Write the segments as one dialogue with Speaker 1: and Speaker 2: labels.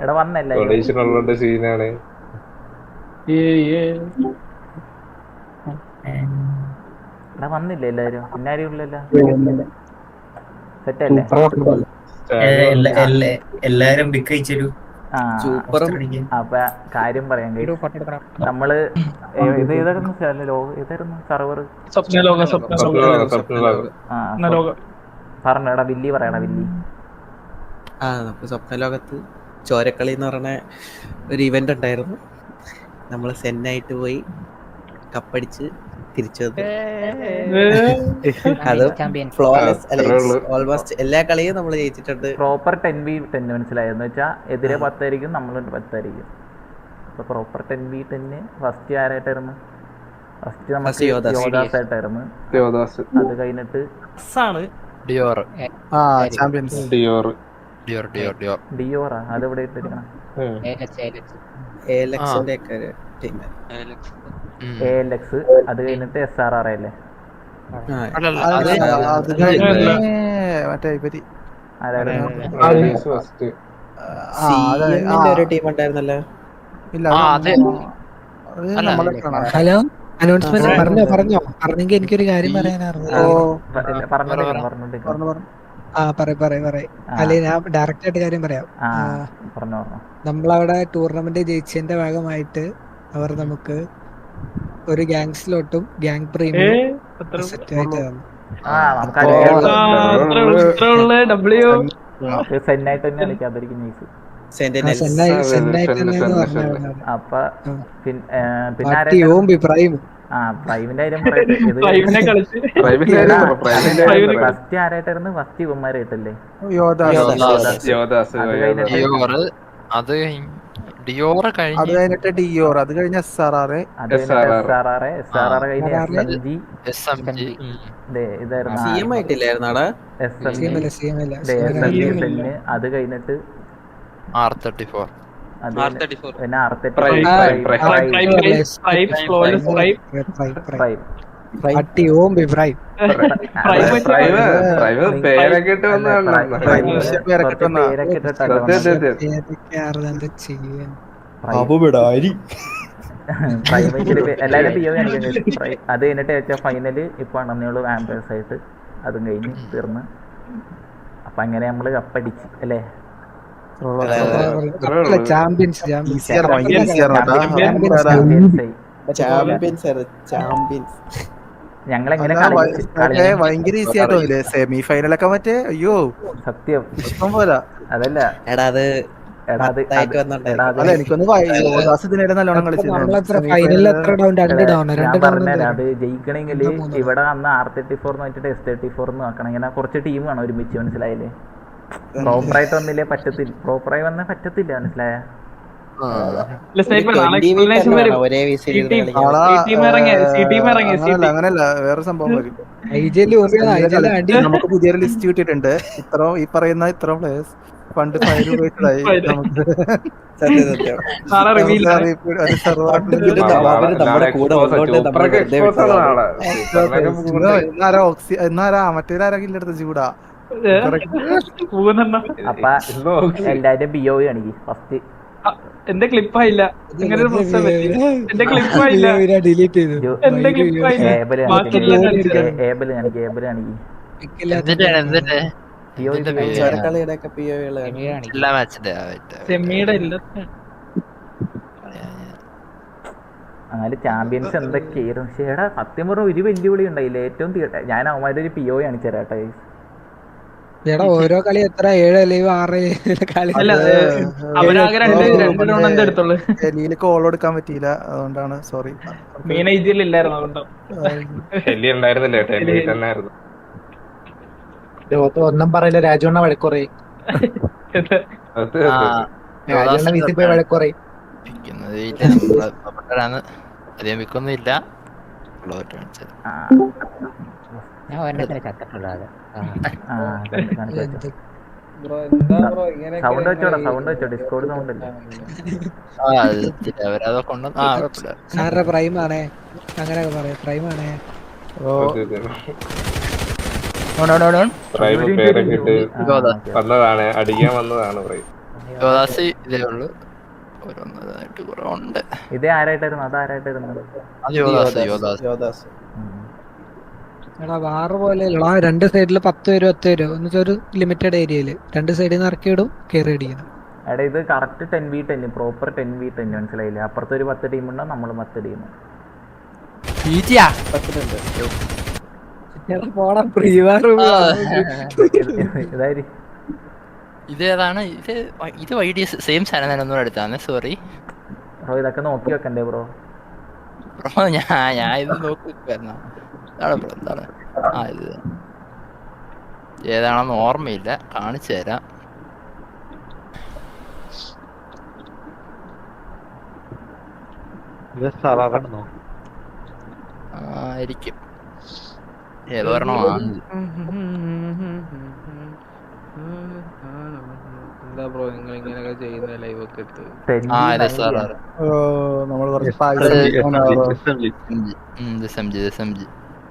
Speaker 1: എടാ വന്നല്ല
Speaker 2: സീനാണ്.
Speaker 1: എടാ വന്നില്ല എല്ലാരും? പിന്നെ ആരും ഇല്ലല്ലോ സെറ്റ് അല്ലേ
Speaker 3: എല്ലാരും ബിക്ക് അയച്ചൊരു
Speaker 1: ആ അപ്പൊ കാര്യം പറയാൻ കഴിയും നമ്മൾ ഇത് ഏതായിരുന്നു ലോക ഏതായിരുന്നു സർവർ ആ പറഞ്ഞടാ വില്ലി പറയണ വില്ലി.
Speaker 4: ആ നമുക്ക് സ്വപ്നലോകത്ത് ചോരക്കളി എന്ന് പറഞ്ഞ ഒരു ഇവന്റ് ഉണ്ടായിരുന്നു. നമ്മൾ സെന്നായിട്ട് പോയി കപ്പടിച്ച് തിരിച്ചു അത് ഫ്ലോലെസ് ഓൾമോസ്റ്റ് എല്ലാ കളിയും നമ്മൾ ജയിച്ചിട്ടുണ്ട്.
Speaker 1: പ്രോപ്പർ ടെൻ ബി ടെൻ മനസ്സിലായോ? എന്ന് വെച്ചാൽ എതിരെ പത്തായിരിക്കും നമ്മൾ പത്തായിരിക്കും. അപ്പൊ പ്രോപ്പർ ടെൻ ബി ടെന്ന് ഫസ്റ്റ് ആരായിട്ടായിരുന്നു? ഫസ്റ്റ് നമ്മൾ
Speaker 4: യോദാസ്.
Speaker 1: യോദാസ് ആയിട്ടായിരുന്നു. അത് കഴിഞ്ഞിട്ട്
Speaker 5: ആണ്.
Speaker 6: ഡിയോർ
Speaker 7: ആ champions
Speaker 2: Dior
Speaker 6: Dior Dior Dior
Speaker 1: ഡിയോറാ അത് ഇവിടെ ഇട്ടിരിക്കണം.
Speaker 4: ഒരു ടീം
Speaker 6: ഉം.
Speaker 1: എ എൽ എക്സ് അത് കഴിഞ്ഞിട്ട് എസ് ആർ ആർ അല്ലേ?
Speaker 8: ഹലോ അനൗൺസ്മെന്റ് പറഞ്ഞോ പറഞ്ഞോ. പറഞ്ഞെങ്കിൽ എനിക്കൊരു കാര്യം പറയാനായിരുന്നു. ആ പറയ പറയ പറയ. അല്ലെ ഞാൻ ഡയറക്റ്റ് ആയിട്ട് കാര്യം പറയാം. നമ്മളവിടെ ടൂർണമെന്റ് ജയിച്ചതിന്റെ ഭാഗമായിട്ട് അവർ നമുക്ക് ഒരു ഗാങ് സ്ലോട്ടും
Speaker 5: ഗാങ്
Speaker 8: പ്രീമിയം സെറ്റ് ആയിട്ട് തന്നു.
Speaker 1: സെന്നായിട്ട് തന്നെ.
Speaker 8: അവിടെ.
Speaker 1: അപ്പൊ പിന്നെ ആ പ്രൈമിന്റെ കാര്യം പറയട്ടെ. ഫസ്റ്റ് ആരായിട്ടായിരുന്നു? ഫസ്റ്റ്
Speaker 7: യോദാസ്.
Speaker 2: ദേവദാസ്
Speaker 1: അത്
Speaker 6: അത് കഴിഞ്ഞ്
Speaker 7: അത്
Speaker 6: കഴിഞ്ഞ്
Speaker 7: കഴിഞ്ഞിട്ട് ഡിയോർ അത് കഴിഞ്ഞ S R R.
Speaker 1: S R R S R R കഴിഞ്ഞ് എസ് എം ജി ഇതായിരുന്നു. അത് കഴിഞ്ഞിട്ട്
Speaker 6: ആർ തേർട്ടി ഫോർ.
Speaker 1: പിന്നെ
Speaker 2: പേരൊക്കെ ഇട്ട് വന്നതാണ്
Speaker 8: ചെയ്യാൻ
Speaker 1: Prime. അത് കഴിഞ്ഞിട്ട് ഫൈനൽ ഇപ്പൊ അണന്നേളൂ ആംബുലൻസ് ആയിട്ട് അതും കഴിഞ്ഞ് തീർന്ന് അപ്പൊ അങ്ങനെ നമ്മൾ കപ്പടിച്ച് അല്ലേ
Speaker 8: ചാമ്പ്യൻസ്
Speaker 7: ഭയങ്കര ഈസി ആയിട്ട് തോന്നില്ലേ സെമി ഫൈനലൊക്കെ മറ്റേ അയ്യോ
Speaker 1: സത്യം.
Speaker 7: ഇഷ്ടം പോലെ
Speaker 1: അതല്ല.
Speaker 4: എടാ അത്
Speaker 1: എടാ അത് ജയിക്കണമെങ്കിൽ ഇവിടെ അന്ന് ആർ തേർട്ടി ഫോർ വെച്ചിട്ട് എസ് തേർട്ടി ഫോർ നോക്കണം ഇങ്ങനെ കുറച്ച് ടീം വേണം ഒരുമിച്ച് മനസ്സിലായില്ലേ? പ്രോപ്പറായിട്ട് വന്നില്ലേ പറ്റത്തില്ല. പ്രോപ്പറായി വന്നാൽ പറ്റത്തില്ല. മനസ്സിലായ?
Speaker 5: സ്നൈപ്പർ നാളെ
Speaker 4: 20
Speaker 5: വരും.
Speaker 4: വേണം ഒരേ വിസിൽ
Speaker 5: ഈ team-
Speaker 4: കളിക്കാൻ?
Speaker 7: ആളാ,
Speaker 5: ഈ team ഇറങ്ങി, ഈ team ഇറങ്ങി,
Speaker 7: അങ്ങനല്ല വേറെ സംഭവം നമുക്ക് പുതിയൊരു ലിസ്റ്റ് കിട്ടിയിട്ടുണ്ട്. ഇത്ര ഈ പറയുന്ന ഇത്ര പ്ലേയേഴ്സ് പണ്ട് ഫയൽ ഉപയോഗിച്ചതായി നമുക്ക്.
Speaker 4: എന്നാരാ സത്യം.
Speaker 5: നാളെ റിവീൽ
Speaker 7: നമുക്ക് അറിയിപ്പ് ഒരു server ആയിട്ട്
Speaker 4: ഇത്
Speaker 2: നാളെ-
Speaker 4: അവർ നമ്മുടെ കൂടെ
Speaker 2: expose ആ,
Speaker 4: ഉള്ളോണ്ട് നമ്മൾ
Speaker 2: സൂപ്പറൊക്കെ
Speaker 4: വെറുതെ
Speaker 2: expose ആണ്
Speaker 4: വിട്ടതാണ്.
Speaker 2: നാളെ. സൂപ്പറിനൊക്കെ
Speaker 7: ഇന്ന്
Speaker 2: പോകുന്നുണ്ട്.
Speaker 7: ഇന്നാരാ ഓക്സി ഇന്നാരാ മറ്റേ ആരാ ഇല്ലെടുത്ത ചൂടാ?
Speaker 1: അപ്പൊ. എല്ലാരും ബിഒ ആണ് കാണിക്കും ഫസ്റ്റ്
Speaker 5: എന്റെ ക്ലിപ്പായില്ല അങ്ങനെ ഒരു പ്രശ്നം പറ്റി. എന്റെ ക്ലിപ്പായില്ല
Speaker 8: ഡിലീറ്റ് ചെയ്തു.
Speaker 5: എന്റെ ക്ലിപ്പായില്ല കാണിച്ചു. സെമിയുടെ ഇല്ല
Speaker 1: അങ്ങനെ ചാമ്പ്യൻസ് എന്തൊക്കെയായിരുന്നു? പക്ഷേ എടാ സത്യം പറഞ്ഞ ഒരു വെല്ലുവിളി ഉണ്ടായില്ല? ഏറ്റവും ഞാൻ അവന്മാരുടെ ഒരു പി ഒ കാണിച്ചു തരാട്ടെ
Speaker 8: എടാ ഓരോ കളി എത്ര? ഏഴ് അല്ലെങ്കിൽ ആറ് കളി.
Speaker 5: എടുത്തുള്ളു?
Speaker 7: കോൾ എടുക്കാൻ പറ്റിയില്ല അതുകൊണ്ടാണ് സോറി
Speaker 8: ലോകത്ത് ഒന്നും പറയില്ല രാജുണ്ണ
Speaker 2: വഴക്കുറേ
Speaker 8: രാജുണ്ണ വീട്ടിൽ പോയി വഴക്കുറയും ാണ്
Speaker 6: അധികം വിൽക്കൊന്നും
Speaker 1: ഇല്ല
Speaker 9: ഞാൻ ഒരെണ്ണത്തിന് ചത്തിട്ടുള്ളത്
Speaker 1: ആ.
Speaker 4: ബ്രോ എന്താ ബ്രോ ഇങ്ങനെ
Speaker 1: സൗണ്ട് വെച്ചോടാ സൗണ്ട് വെച്ചോ ഡിസ്കോഡ് സൗണ്ട്
Speaker 8: സാറിന്റെ പ്രൈം ആണേ. അങ്ങനെയൊക്കെ പറയാം പ്രൈം ആണേ.
Speaker 2: വന്നതാണ് അടിക്കാൻ വന്നതാണ്
Speaker 6: ഇതേ ഉള്ളൂ. ഓരോന്നതായിട്ട് കുറെ ഉണ്ട്
Speaker 1: ഇത് ആരായിട്ടായിരുന്നു? അത് ആരായിട്ടായിരുന്നു
Speaker 6: അത് യോദാസ് യോദാസ്
Speaker 7: യോദാസ്
Speaker 1: ഉം.
Speaker 8: എടാ വാറ് പോലെ അല്ല രണ്ട് സൈഡിൽ പത്ത് പേര് പത്ത് പേര് എന്ന് വെച്ചാൽ ഒരു ലിമിറ്റഡ് ഏരിയയിൽ രണ്ട് സൈഡിൽ നിന്ന് ഇറക്കി ഇടും കയറി അടിക്കണം
Speaker 1: എടാ ഇത് correct ten V ten proper ten V ten മനസ്സിലായില്ലേ? അപ്പുറത്ത് ഒരു പത്ത് ടീം ഉണ്ടാവും നമ്മൾ പത്ത് ടീം ഇതായിരിക്കും
Speaker 6: ഇത് ഏതാണ്? ഇത് വ- ഇത് വൈ സെയിം സാധനം തന്നെ ഒന്നും എടുത്താണ് സോറി
Speaker 1: ബ്രോ ഇതൊക്കെ നോക്കി വെക്കണ്ടേ ബ്രോ?
Speaker 6: ബ്രോ ഞാൻ ഞാൻ ഇത് നോക്കി വരുന്ന എന്താണ് ബ്രോ ആ ഇത് ഏതാണെന്ന് ഓർമ്മയില്ല കാണിച്ചു തരാം ആയിരിക്കും ഏതോ ഒരെണ്ണമാണ്
Speaker 3: എന്താ ബ്രോ നിങ്ങൾ ഇങ്ങനെയൊക്കെ ചെയ്യുന്ന ലൈവ് ഒക്കെ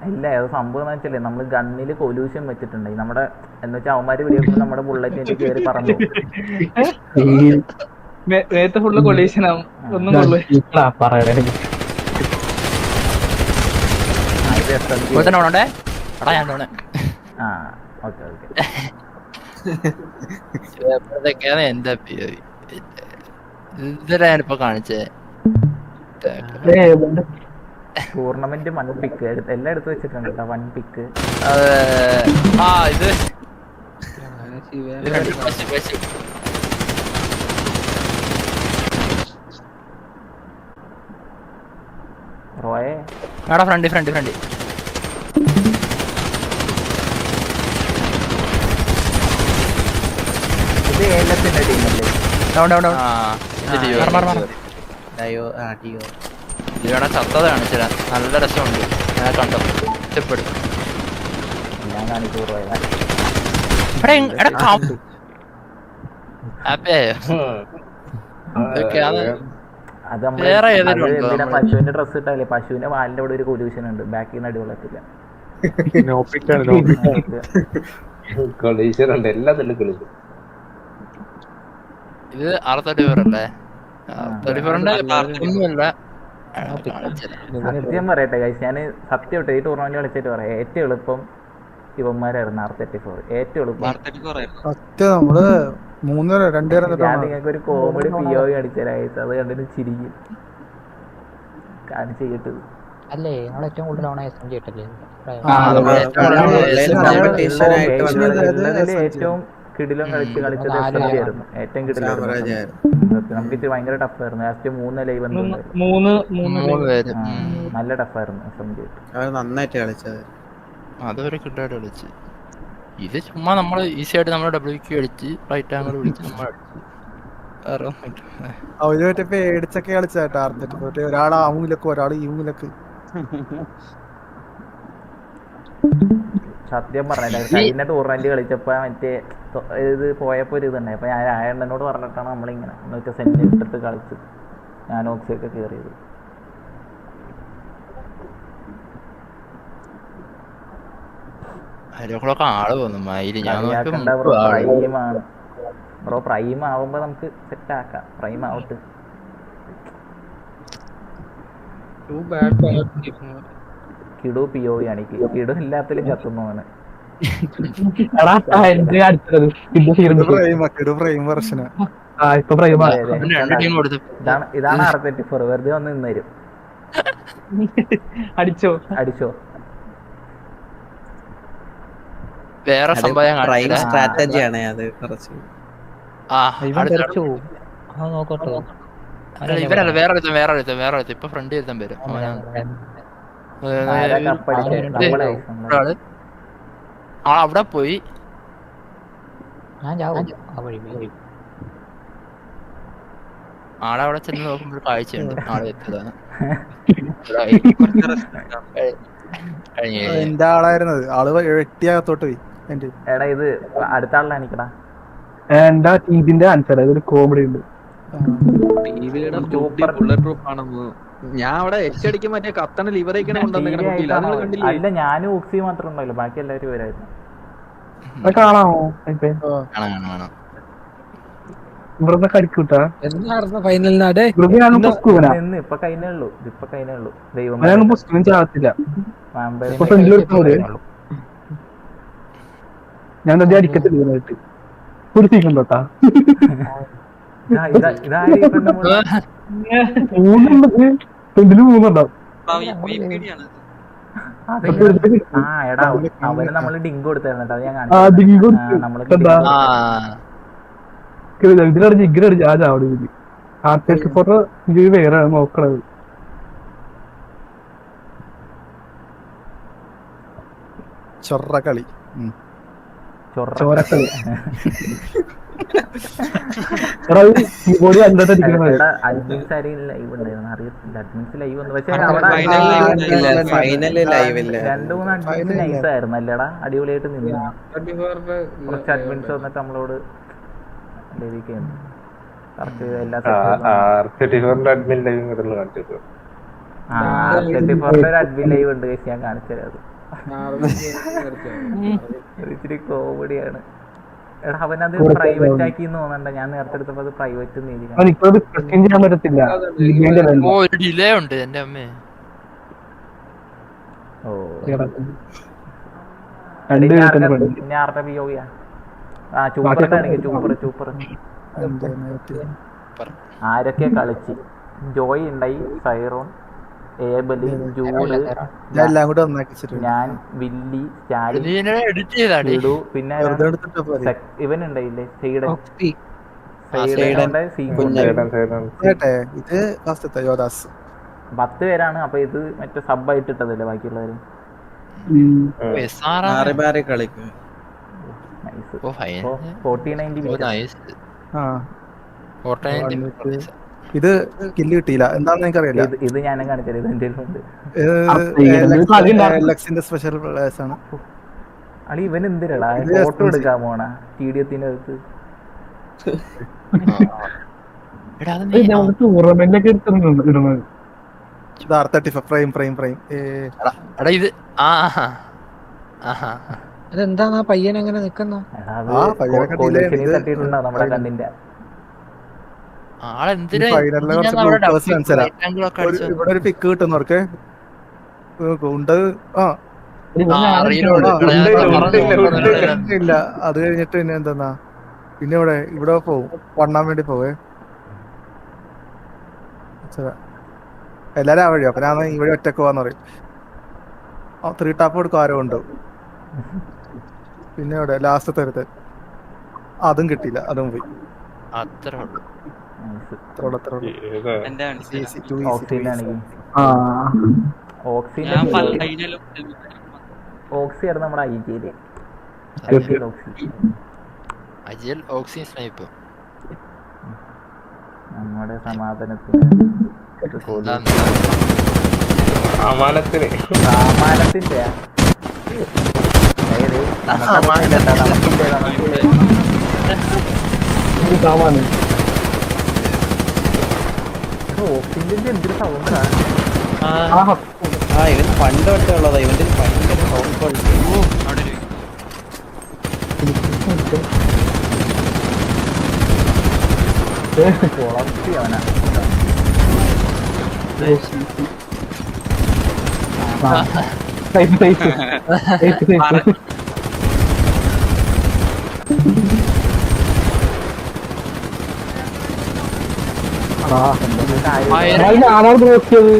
Speaker 1: ഇല്ല അത് സംഭവം എന്ന് വെച്ചാലേ നമ്മൾ ഗണ്ണിൽ കൊലൂഷൻ വെച്ചിട്ടുണ്ട് നമ്മുടെ എന്ന് വെച്ചാൽ അവന്മാര് വെടിവെക്കുമ്പോൾ നമ്മുടെ ബുള്ളറ്റ് കയറി
Speaker 5: നേരത്തെ ഫുള്ള് ഒന്നും
Speaker 6: എന്റെ പേര്? ഇതിലാ ഞാനിപ്പോ കാണിച്ചേ?
Speaker 1: ടൂർണമെന്റ് വൺ പിക്ക് എല്ലാം എടുത്ത് വെച്ചിട്ടുണ്ട് കേട്ടോ വൺ പിക്ക്
Speaker 6: ആ ഇത്.
Speaker 1: റോയെ.
Speaker 6: എടാ ഫ്രണ്ട് ഫ്രണ്ട് ഫ്രണ്ട്.
Speaker 1: ഇത് ഏലത്തിന്റെ ടീമല്ലേ
Speaker 6: ഡൗൺ ഡൗൺ ഡൗൺ. ആ ഇത്
Speaker 4: ആ,
Speaker 6: ഡിയോ.
Speaker 4: മാറ്,
Speaker 6: ചത്തത കാണിച്ചില്ല നല്ല രസമുണ്ട്. ഞാൻ കണ്ടു. ഇഷ്ടപ്പെടും
Speaker 1: എല്ലാം കാണിച്ചു? പശുവിന്റെ ഡ്രസ് ഇട്ടാലേ? പശുവിന്റെ വാലിന്റെ അവിടെ ഒരു കൊലൂഷൻ ഉണ്ട്. ബാക്കിൽ നിന്ന് അടികൊള്ളത്തില്ല
Speaker 2: കൊളീഷൻ ഉണ്ട്. എല്ലാത്തിലും
Speaker 6: ഇത് അറുത്തടി പേരല്ലേ ഫോറിന്റെ ഒന്നുമല്ല.
Speaker 1: സത്യം പറയട്ടെ ഗൈസ് ഞാൻ സത്യം ഇട്ട് ഈ ടൂർണമെന്റ് കളിച്ചിട്ട് പറയാം ഏറ്റവും എളുപ്പം ഇവന്മാരായിരുന്നു ആർ തേർട്ടി ഫോർ ഏറ്റവും എളുപ്പം
Speaker 7: സത്യം നമ്മൾ മൂന്നര രണ്ടുപേരെ
Speaker 1: ഞാൻ നിങ്ങൾക്ക് ഒരു കോമഡി പി ഒ അടിച്ചരായിട്ട് അത് കണ്ടിട്ട് ചിരിക്കും കാണിച്ചു കേട്ടത്
Speaker 9: അല്ലേ നമ്മൾ ഏറ്റവും കൂടുതൽ ഓണ എസ് എം ജി ഇട്ടല്ലേ
Speaker 1: ഏറ്റവും കിടിലം കളിച്ച് കളിച്ചത് എസ് എം ജി ആയിരുന്നു ഏറ്റവും കിടിലം നമുക്ക് ഇച്ചിരി ഭയങ്കര ടഫായിരുന്നു ലാസ്റ്റ് മൂന്ന് ലൈവ്. നല്ല ടഫായിരുന്നു എസ് എം ജി
Speaker 4: നന്നായിട്ട് കളിച്ചത്.
Speaker 6: അതൊരു കിട്ടായിട്ട് കളിച്ച്. ഇത് ചുമ്മാ നമ്മൾ ഈസി ആയിട്ട് നമ്മൾ ഡബ്ല്യു ക്യൂ അടിച്ച് റൈറ്റ് ആംഗിൾ വിളിച്ച് നമ്മൾ അടിച്ച്.
Speaker 7: അവർ മറ്റേ പേടിച്ചൊക്കെ കളിച്ചാട്ടോ ആർത്തിട്ട് മറ്റേ ഒരാൾ ആ മൂലക്ക് ഒരാൾ ഈ മൂലക്ക്.
Speaker 1: സത്യം പറഞ്ഞില്ല. കഴിഞ്ഞ ടൂർണമെന്റ് കളിച്ചപ്പോ മറ്റേ ഇത് പോയപ്പോ ഒരു ഇതുണ്ടായി. അപ്പൊ ഞാൻ രായണ്ണനോട് പറഞ്ഞിട്ടാണ് നമ്മളിങ്ങനെ എന്നുവെച്ചാൽ സെന്റ് ഇട്ടിട്ട് കളിച്ച് ഞാൻ ഓക്സിയൊക്കെ കയറിയത് ആൾ ബ്രോ. പ്രൈം ആവുമ്പോ നമുക്ക് സെറ്റ് ആക്കാം. പ്രൈം ആവട്ട്.
Speaker 3: ടു ബാഡ്
Speaker 1: കിടു പി ഒ ആണ്. കിടു എല്ലാത്തിലും കത്തുന്നതാണ് ഇതാണ് തേർട്ടി ഫോർ വെറുതെ വന്ന് നിന്നരും
Speaker 5: അടിച്ചോ?
Speaker 1: അടിച്ചോ?
Speaker 6: വേറെ സംഭവം സ്ട്രാറ്റജിയാണ്
Speaker 4: പ്രൈം സ്ട്രാറ്റജി ആണ് അത് കുറച്ച്.
Speaker 6: ഇവരല്ല വേറെ വേറെ വേറെ ഇപ്പൊ ഫ്രണ്ട് എഴുതാൻ വരും. അവിടെ പോയി.
Speaker 9: ഞാൻ ചാവും ആ വഴി വഴി.
Speaker 6: ആളെ അവിടെ ചെന്ന് നോക്കുമ്പോൾ കാഴ്ചയുണ്ട്. ആളെ എത്തിയതാണ്. കഴിഞ്ഞു
Speaker 7: എന്റെ ആളായിരുന്നത്? ആൾ വെട്ടിയാകത്തോട്ട് പോയി. എന്റെ.
Speaker 1: എടാ ഇത് അടുത്ത ആളിനെ അനിക്കടാ
Speaker 5: എന്താ ഇതിന്റെ ആൻസർ അതൊരു കോമഡി ഉണ്ട്.
Speaker 1: സൂപ്പർ
Speaker 3: ബുള്ളറ്റ് പ്രൂഫ് ആണെന്ന് ഞാൻ അവിടെ എച്ച് അടിക്കാൻ മറ്റേ കത്തണ ലിവറേക്കണ കൊണ്ടുവന്നേക്കണ കുട്ടിയില്ല അത് നിങ്ങൾ കണ്ടില്ലേ?
Speaker 1: അല്ല ഞാനും ഓക്സി മാത്രം ഉണ്ടായില്ല ബാക്കി എല്ലാവരും വരായിരുന്നു
Speaker 5: ഞാനടിക്കത്തില്ല കാണാമോ? ഇപ്പൊ.
Speaker 6: കാണാം കാണാം കാണാം.
Speaker 5: ഇവിടുന്ന് കടിക്കൂട്ടാ.
Speaker 8: എന്നായിരുന്നു ഫൈനലിനാടെ
Speaker 5: ഇവിടുന്ന് ഞാൻ പുസ്കുവനാ
Speaker 1: നിന്ന് ഇപ്പൊ കൈനേ ഉള്ളൂ. കഴിഞ്ഞേ ഉള്ളൂ. ദൈവം
Speaker 5: ഞാൻ ചാകത്തില്ല. അത് അടിക്കത്തില്ല
Speaker 1: ഇതാ ഇതാ
Speaker 5: മൂന്നുള്ളത് ഫ്രണ്ടിൽ മൂന്നുണ്ടാവും.
Speaker 1: ആ എടാ അവന് നമ്മൾ ഡിങ്ക് കൊടുത്തായിരുന്നു കേട്ടോ. ഞാൻ കാണിച്ചു
Speaker 5: ഇതിലടിച്ച് ഇഗ്രടിച്ച് ആ ചാവടി ആർട്ടിസ്റ്റ് ഫോട്ടോ ഇത് വേറെ നോക്കണത്.
Speaker 7: ചൊറക്കളി കളി.
Speaker 1: അഡ്മിൻസ് ആരെയും ലൈവ് ഉണ്ടായിരുന്നു അറിയത്തില്ല. അഡ്മിൻസ് ലൈവ് വന്നു. പക്ഷെ
Speaker 3: ആ,
Speaker 1: അവിടെ
Speaker 3: final live
Speaker 1: ആ,
Speaker 3: ഉണ്ടായില്ല.
Speaker 1: രണ്ട്
Speaker 4: ഫൈനൽ ലൈവ് ഇല്ല.
Speaker 1: രണ്ട് മൂന്ന് അഡ്മിൻസ് നൈസ് ആയിരുന്നു അല്ലേടാ അടിപൊളിയായിട്ട് നിന്ന്. കുറച്ച് അഡ്മിൻസ് വന്നിട്ട് നമ്മളോട് കറക്റ്റ് എല്ലാ
Speaker 2: അഡ്മിൻ ലൈവ്
Speaker 1: ഉണ്ട് ഞാൻ കാണിച്ചു തരാം അത്. ഇച്ചിരി കോമഡിയാണ് എടാ അവനത് പ്രൈവറ്റ് ആക്കി തോന്നണ്ട. ഞാൻ നേരത്തെ എടുത്തപ്പോ അത് പ്രൈവറ്റ്
Speaker 5: ചെയ്യാൻ പറ്റത്തില്ല.
Speaker 6: ഒരു ഡിലേ ഉണ്ട് എന്റെ അമ്മേ.
Speaker 1: ഓ. ആരുടെ- പിയോയാ ആ ചൂപ്പർ ചൂപ്പർ ആരൊക്കെ കളിച്ച്? ജോയ് ഉണ്ടായി സൈറോൺ. ഏബൽ ജൂഡ്
Speaker 7: ഞാൻ
Speaker 1: വില്ലി ഇടു പിന്നെ ഇവൻ ഉണ്ടായില്ലേ സൈഡൻ. പത്ത് പേരാണ് അപ്പൊ ഇത് മറ്റേ സബ് ആയിട്ട് ഇട്ടതല്ലേ ബാക്കിയുള്ളവര്? ഫോർട്ടി
Speaker 6: നയന്റി
Speaker 7: ഇത് കില്ല് കിട്ടിയില്ല. എന്താണെന്ന് എനിക്കറിയില്ല.
Speaker 1: ഇത് ഇത് ഞാനും കാണിച്ചത് ഇത് എന്റെ ഉണ്ട്.
Speaker 7: സ്പെഷ്യൽ പ്ലേയേഴ്സ് ആണ്.
Speaker 1: അളി ഇവൻ എന്തിനടാ? ഫോട്ടോ എടുക്കാൻ പോണ സ്റ്റേഡിയത്തിന്റെ അടുത്ത്
Speaker 6: എടാ അത്
Speaker 5: ഇത്
Speaker 6: നീ
Speaker 5: നമുക്ക് ടൂർണമെന്റ് ഒക്കെ എടുത്തിട്ടുണ്ട് ഇടുന്നത്.
Speaker 7: ഇത് R thirty frame frame frame
Speaker 6: എടാ ഇത് ആഹാ. ആഹാ.
Speaker 8: അതെന്താണ് ആ പയ്യൻ അങ്ങനെ നിക്കുന്ന?
Speaker 7: ഇവിടെ ഒരു പിക്ക് കിട്ടുന്നവർക്ക് ഉണ്ട്. ആ. ഇല്ല അത് കഴിഞ്ഞിട്ട് പിന്നെ എന്തെന്നാ? പിന്നെ ഇവിടെ ഇവിടെ പോവും. വണ്ണാൻ വേണ്ടി പോവേ. എല്ലാരും ആ വഴിയോ. അപ്പൊ ഞാൻ ഇവിടെ ഒറ്റയ്ക്ക് പോവാന്ന് പറയും. ആ ത്രീ ടാപ്പ് കൊടുക്കും ആരോ ഉണ്ട്. പിന്നെ ഇവിടെ ലാസ്റ്റ് തരത്തെ അതും കിട്ടിയില്ല അതും പോയി.
Speaker 6: അത്രേ ഉള്ളൂ.
Speaker 1: ഓക്സി ആയിരുന്നു നമ്മുടെ ഐ ജിയിൽ
Speaker 6: അജിയൽ സ്നൈപ്പ്
Speaker 1: നമ്മുടെ സമാധാനത്തിന് സാമാനത്തിന്റെ
Speaker 5: സാമാന്.
Speaker 1: ഓക്സിജന്റെ എന്തൊരു സൗണ്ടാ
Speaker 5: ആ
Speaker 4: ഇവൻ പണ്ട് തൊട്ടേ ഉള്ളതാ ഇവന്റെ ഭയങ്കര ക്വാളിറ്റി
Speaker 1: അവനാ
Speaker 5: സൈഫ് സൈഫ് സൈഫ് സൈഫ് ആ
Speaker 1: എന്തൊക്കെ കാര്യം
Speaker 6: ഫയർ
Speaker 5: ഞാൻ ഞാനാണ് നോക്കിയത്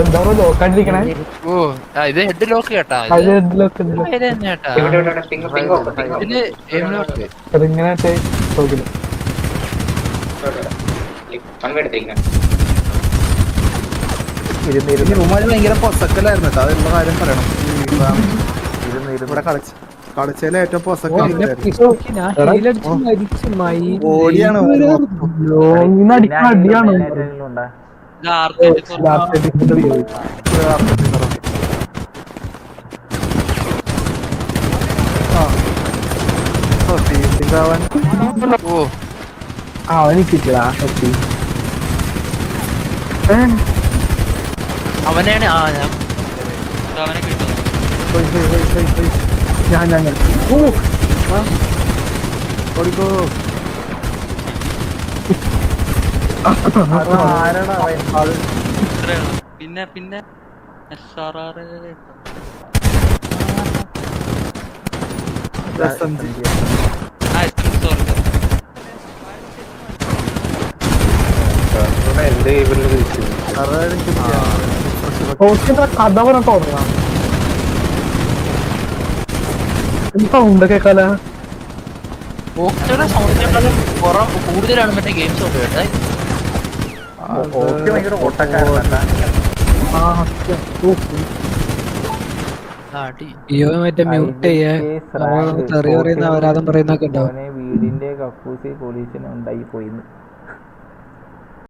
Speaker 5: എന്താ നോക്കാണ്ടിരിക്കണേ?
Speaker 6: ഓ ആ, ഇത് ഹെഡ് ലോക്ക് കേട്ടാ എയിം ലോക്ക്
Speaker 1: ഇരുന്ന് ഇരുന്ന്
Speaker 7: റൂമാര് ഭയങ്കര പൊസക്കലായിരുന്നു കേട്ടോ. അതുള്ള കാര്യം പറയണം.
Speaker 1: ഇരുന്ന് ഇരുന്ന്
Speaker 7: ഇവിടെ കളിച്ച്. കളിച്ചതിലെ ഏറ്റവും
Speaker 5: പൊസക്കാണ് എനിക്ക് കിട്ടിയതാ സത്യം
Speaker 6: അവനെയാണ് ആ. ഞാൻ
Speaker 7: അവനെ പോയി. ഞാൻ ഞാൻ ഓ. ഓടിക്കോ
Speaker 6: പിന്നെ പിന്നെ. എസ് ആർ ആർ
Speaker 2: എന്റെ
Speaker 5: കഥ പറഞ്ഞ ഓർമ്മ സൗണ്ട് കേക്കാല?
Speaker 6: ഓക്സിയുടെ സൗണ്ടിനേക്കാളും കുറവ് കൂടുതലാണ് മറ്റേ ഗെയിംസ് ഒക്കെ കേട്ടെ
Speaker 8: മറ്റേ മ്യൂട്ട് ചെയ്യാൻ തെറി പറയുന്ന അപരാധം പറയുന്നൊക്കെ ഉണ്ടാവും
Speaker 1: മോനെ വീടിന്റെ കക്കൂസി പോലീസിന് ഉണ്ടായി പോയിന്ന്